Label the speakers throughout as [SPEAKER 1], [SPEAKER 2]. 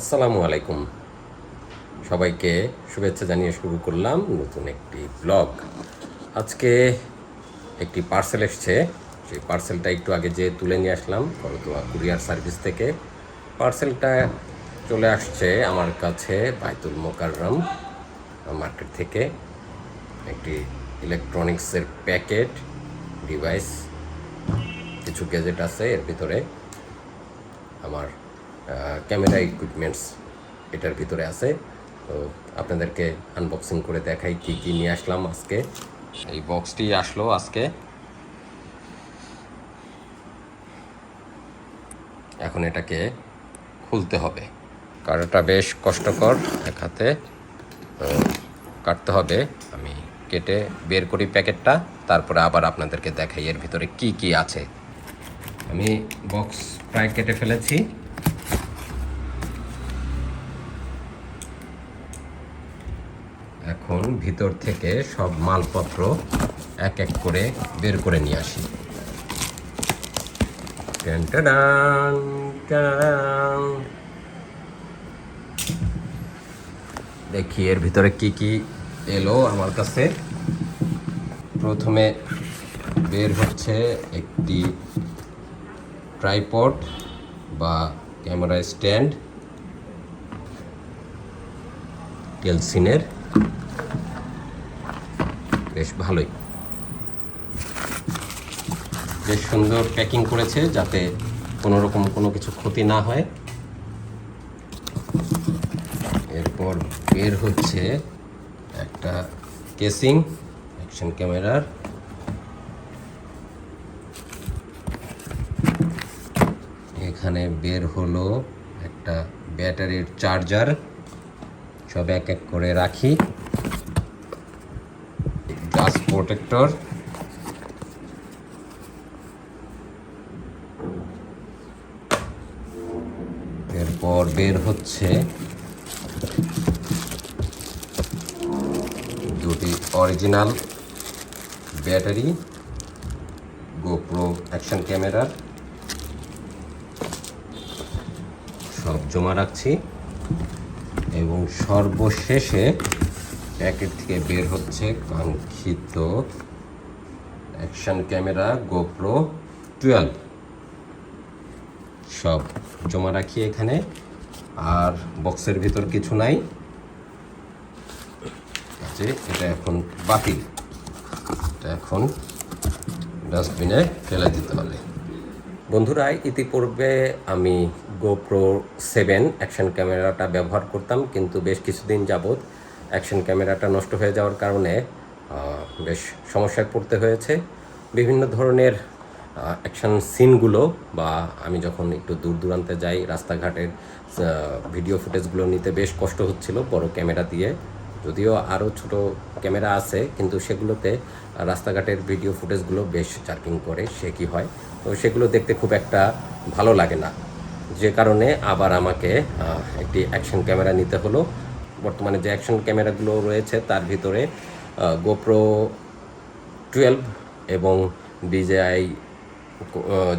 [SPEAKER 1] আসসালামু আলাইকুম। সবাইকে শুভেচ্ছা জানিয়ে শুরু করলাম নতুন একটি ব্লগ। আজকে একটি পার্সেল এসছে। সেই পার্সেলটা একটু আগে যে তুলে নিয়ে আসলাম করতোয়া কুরিয়ার সার্ভিস থেকে। পার্সেলটা চলে আসছে আমার কাছে, বাইতুল মোকাররম মার্কেট থেকে। একটি ইলেকট্রনিক্সের প্যাকেট ডিভাইস কিছু গ্যাজেট আছে এর ভিতরে। আমার ক্যামেরা ইকুইপমেন্টস এটার ভিতরে আছে। তো আপনাদেরকে আনবক্সিং করে দেখাই কি কি নিয়ে আসলাম আজকে। এই বক্সটি আসলো আজকে। এখন এটাকে খুলতে হবে। কাটাটা বেশ কষ্টকর এক হাতে। কাটতে হবে। আমি কেটে বের করি প্যাকেটটা। তারপরে আবার আপনাদেরকে দেখাই এর ভিতরে কি কি আছে। আমি বক্স প্রায় কেটে ফেলেছি এখন ভিতর থেকে সব মালপত্র এক এক করে বের করে নিয়ে আসি। দেখি এর ভিতরে কি কি এলো আমার কাছে। প্রথমে বের হচ্ছে একটি ট্রাইপড বা ক্যামেরা স্ট্যান্ড টেলসিনের বেশ, ভালোই। বেশ সুন্দর প্যাকিং করেছে যাতে কোনো রকম কোনো কিছু ক্ষতি না হয়। এরপর বের হচ্ছে একটা কেসিং অ্যাকশন ক্যামেরার এখানে বের হলো একটা ব্যাটারির চার্জার সব এক এক করে রাখি। প্রোটেক্টর এরপর বের হচ্ছে দুটি অরিজিনাল ব্যাটারি গোপ্রো অ্যাকশন ক্যামেরার সব জমা রাখছি এবং সর্বশেষে প্যাকেট থেকে বের হচ্ছে কাঙ্ক্ষিত অ্যাকশন ক্যামেরা, গোপ্রো টুয়েলভ। সব জমা রাখি এখানে। আর বক্সের ভিতর কিছু নাই। এটা এখন বাতিল। এটা এখন ডাস্টবিনে ফেলে দিতে হবে। বন্ধুরা, ইতিপূর্বে আমি গোপ্রো সেভেন অ্যাকশন ক্যামেরাটা ব্যবহার করতাম, কিন্তু বেশ কিছুদিন যাবৎ অ্যাকশন ক্যামেরাটা নষ্ট হয়ে যাওয়ার কারণে বেশ সমস্যায় পড়তে হয়েছে। বিভিন্ন ধরনের অ্যাকশন সিনগুলো বা আমি যখন একটু দূর দূরান্তে যাই, রাস্তাঘাটের ভিডিও ফুটেজগুলো নিতে বেশ কষ্ট হচ্ছিল বড় ক্যামেরা দিয়ে। যদিও আরও ছোট ক্যামেরা আছে, কিন্তু সেগুলোতে রাস্তাঘাটের ভিডিও ফুটেজগুলো বেশ চার্কিং করে, সে কি হয়? তো সেগুলো দেখতে খুব একটা ভালো লাগে না। যে কারণে আবার আমাকে একটি অ্যাকশন ক্যামেরা নিতে হলো। বর্তমানে যে অ্যাকশন ক্যামেরাগুলো রয়েছে, তার ভিতরে গোপ্রো টুয়েলভ এবং ডিজেআই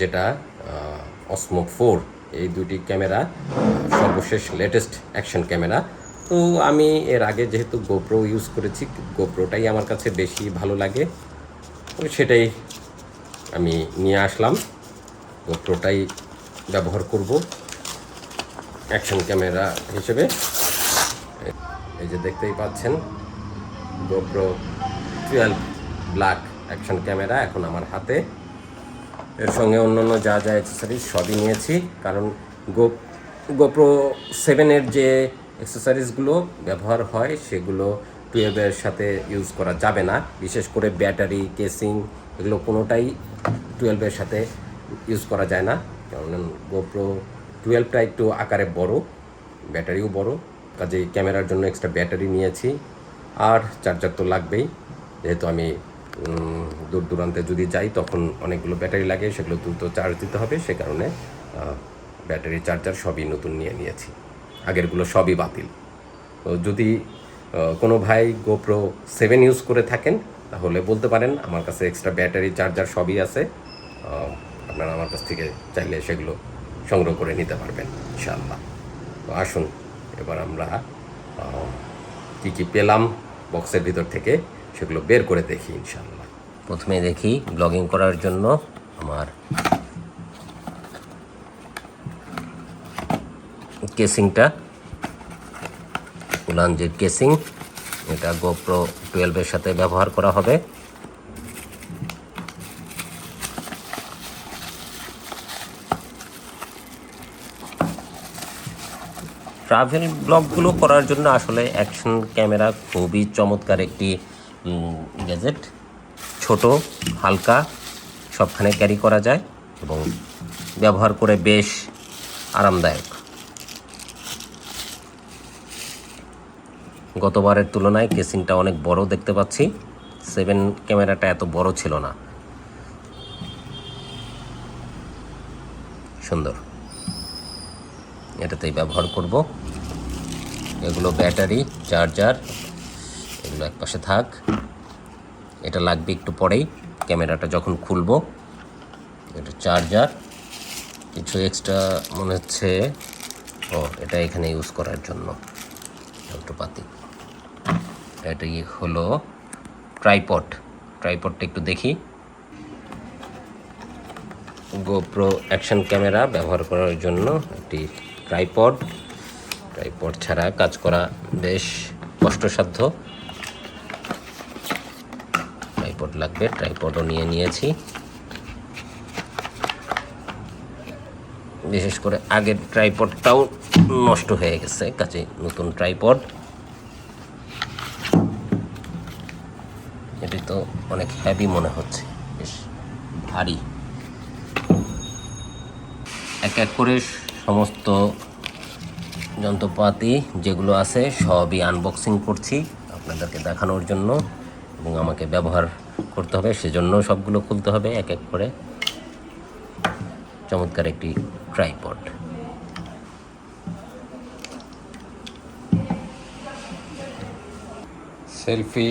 [SPEAKER 1] যেটা অসমো ফোর এই দুটি ক্যামেরা সর্বশেষ লেটেস্ট অ্যাকশন ক্যামেরা। তো আমি এর আগে যেহেতু গোপ্রো ইউজ করেছি গোপ্রোটাই আমার কাছে বেশি ভালো লাগে। তো সেটাই আমি নিয়ে আসলাম। গোপ্রোটাই ব্যবহার করব। অ্যাকশন ক্যামেরা হিসেবে। এই যে দেখতেই পাচ্ছেন GoPro twelve black action camera এখন আমার হাতে। এর সঙ্গে অন্যান্য যা যা অ্যাক্সেসরিজ সবই নিয়েছি, কারণ গো গোপ্রো সেভেনের যে অ্যাক্সেসরিজগুলো ব্যবহার হয়, সেগুলো টুয়েলভের সাথে ইউজ করা যাবে না। বিশেষ করে ব্যাটারি কেসিং এগুলো কোনোটাই টুয়েলভের সাথে ইউজ করা যায় না। কারণ গোপ্রো টুয়েলভটা একটু আকারে বড় ব্যাটারিও বড়। কাজেই ক্যামেরার জন্য এক্সট্রা ব্যাটারি নিয়েছি। আর চার্জার তো লাগবেই। যেহেতু আমি দূর দূরান্তে যদি যাই, তখন অনেকগুলো ব্যাটারি লাগে, সেগুলো দ্রুত চার্জ দিতে হবে। সে কারণে ব্যাটারি চার্জার সবই নতুন নিয়ে নিয়েছি। আগেরগুলো সবই বাতিল। তো যদি কোনো ভাই গোপ্রো সেভেন ইউজ করে থাকেন, তাহলে বলতে পারেন, আমার কাছে এক্সট্রা ব্যাটারি চার্জার সবই আছে। আপনারা আমার কাছ থেকে চাইলে সেগুলো সংগ্রহ করে নিতে পারবেন, ইনশাআল্লাহ। তো আসুন এবার আমরা কী কী পেলাম বক্সের ভিতর থেকে সেগুলো বের করে দেখি ইনশাল্লাহ প্রথমে দেখি ব্লগিং করার জন্য আমার কেসিংটা। উলানজির কেসিং, এটা গোপ্রো টুয়েলভের সাথে ব্যবহার করা হবে। ট্রাভেল ব্লগগুলো করার জন্য আসলে অ্যাকশন ক্যামেরা খুবই চমৎকার একটি গ্যাজেট ছোট, হালকা, সবখানে ক্যারি করা যায় এবং ব্যবহার করে বেশ আরামদায়ক। গতবারের তুলনায় কেসিংটা অনেক বড় দেখতে পাচ্ছি। সেভেন ক্যামেরাটা এত বড় ছিল না। সুন্দর। এটাতেই ব্যবহার করব। এগুলো ব্যাটারি, চার্জার, এগুলো এক পাশে থাক। এটা লাগবে একটু পরেই, ক্যামেরাটা যখন খুলবো, এটা চার্জার। কিছু এক্সট্রা মনে হচ্ছে, ও, এটা এখানে ইউজ করার জন্য, যন্ত্রপাতি। এটাই হলো ট্রাইপড ট্রাইপডটা একটু দেখি। গোপ্রো অ্যাকশন ক্যামেরা ব্যবহার করার জন্য একটি ট্রাইপড ট্রাইপড ছাড়া কাজ করা বেশ কষ্টসাধ্য। ট্রাইপড লাগবে, ট্রাইপডও নিয়ে নিয়েছি। বিশেষ করে আগের ট্রাইপডটাও নষ্ট হয়ে গেছে, কাজে নতুন ট্রাইপড। এটি তো অনেক হ্যাভি মনে হচ্ছে, বেশ ভারী। এক এক করে সমস্ত যন্ত্রপাতি যেগুলো আছে, সবই আনবক্সিং করছি আপনাদেরকে দেখানোর জন্য এবং আমাকে ব্যবহার করতে হবে, সেজন্য সবগুলো খুলতে হবে এক এক করে। চমৎকার একটি ট্রাইপড সেলফি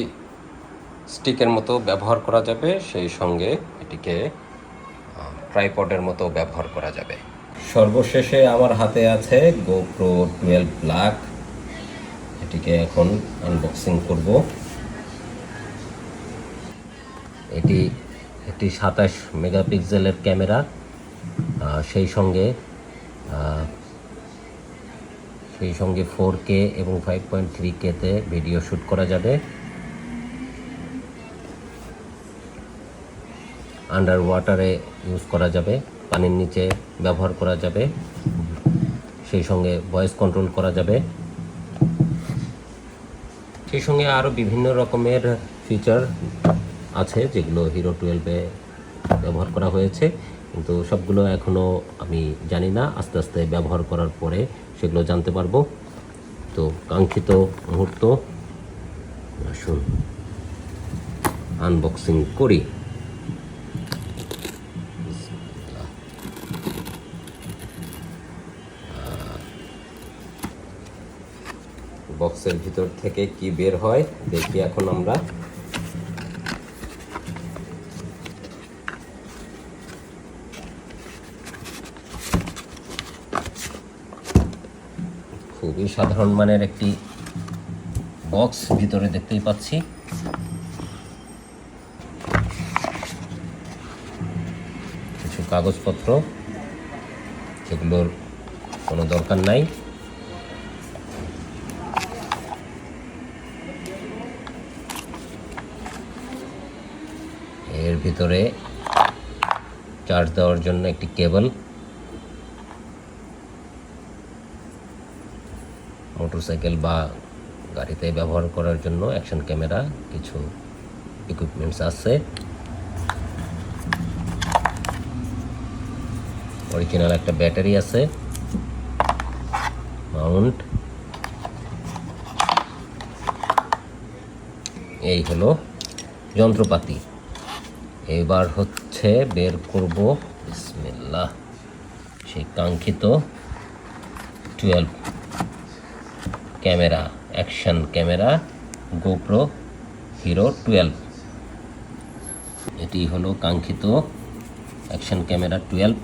[SPEAKER 1] স্টিকের মতো ব্যবহার করা যাবে, সেই সঙ্গে এটিকে ট্রাইপডের মতো ব্যবহার করা যাবে। সর্বশেষে আমার হাতে আছে গোপ্রো টুয়েলভ ব্ল্যাক এটিকে এখন আনবক্সিং করব। এটি একটি সাতাশ মেগাপিক্সেলের ক্যামেরা। সেই সঙ্গে সেই সঙ্গে ফোর কে এবং ফাইভ পয়েন্ট থ্রি কেতে ভিডিও শ্যুট করা যাবে। আন্ডার ওয়াটারে ইউজ করা যাবে। পানির নিচে ব্যবহার করা যাবে। সেই সঙ্গে ভয়েস কন্ট্রোল করা যাবে। সেই সঙ্গে আরও বিভিন্ন রকমের ফিচার আছে, যেগুলো হিরো টুয়েলভে ব্যবহার করা হয়েছে। কিন্তু সবগুলো এখনও আমি জানি না। আস্তে আস্তে ব্যবহার করার পরে সেগুলো জানতে পারব। তো কাঙ্ক্ষিত মুহূর্ত, আসুন আনবক্সিং করি। বক্সের ভিতর থেকে কি বের হয়, দেখি এখন আমরা। খুবই সাধারণ মানের একটি বক্স ভিতরে দেখতেই পাচ্ছি। কিছু কাগজপত্র, যেগুলোর কোনো দরকার নাই এর ভিতরে চার্জ দেওয়ার জন্য একটি কেবল, মোটরসাইকেল বা গাড়িতে ব্যবহার করার জন্য অ্যাকশন ক্যামেরা, কিছু ইকুইপমেন্টস আছে। অরিজিনাল একটা ব্যাটারি আছে। মাউন্ট এই হলো যন্ত্রপাতি। এবার হচ্ছে বের করব। বিসমিল্লাহ। সেই কাঙ্ক্ষিত twelve camera, action camera, GoPro hero twelve. এটি হলো কাঙ্ক্ষিত অ্যাকশন ক্যামেরা টুয়েলভ।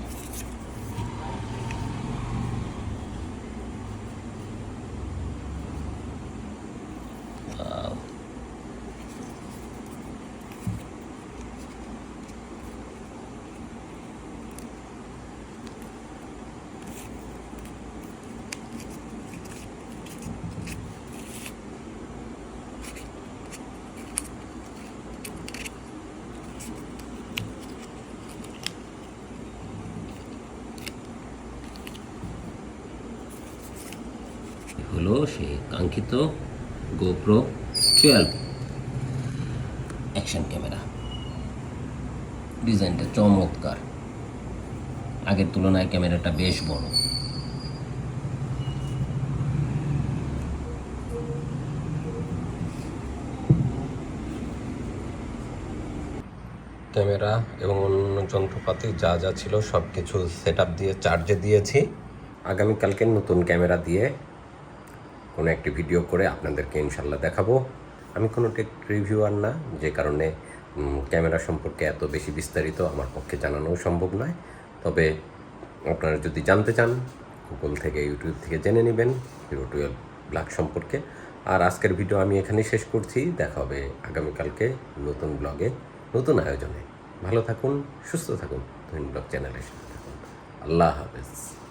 [SPEAKER 1] হলো সে কাঙ্ক্ষিত গোপ্রো টুয়েলভ অ্যাকশন ক্যামেরা ডিজাইনটা চমৎকার। আগের তুলনায় ক্যামেরাটা বেশ বড়। ক্যামেরা এবং অন্য যন্ত্রপাতি যা যা ছিল সব কিছু সেট দিয়ে চার্জে দিয়েছি। আগামীকালকে নতুন ক্যামেরা দিয়ে কোনো একটি ভিডিও করে আপনাদেরকে ইনশাল্লাহ দেখাবো। আমি কোনো টেক রিভিউয়ার না, যে কারণে ক্যামেরা সম্পর্কে এত বেশি বিস্তারিত আমার পক্ষে জানানোও সম্ভব নয়। তবে আপনারা যদি জানতে চান গুগল থেকে ইউটিউব থেকে জেনে নেবেন হিরো টুয়েলভ ব্ল্যাক সম্পর্কে। আর আজকের ভিডিও আমি এখানেই শেষ করছি। দেখা হবে আগামীকালকে নতুন ব্লগে নতুন আয়োজনে। ভালো থাকুন, সুস্থ থাকুন ধন্য ব্লগ চ্যানেলের সাথে থাকুন। আল্লাহ হাফেজ।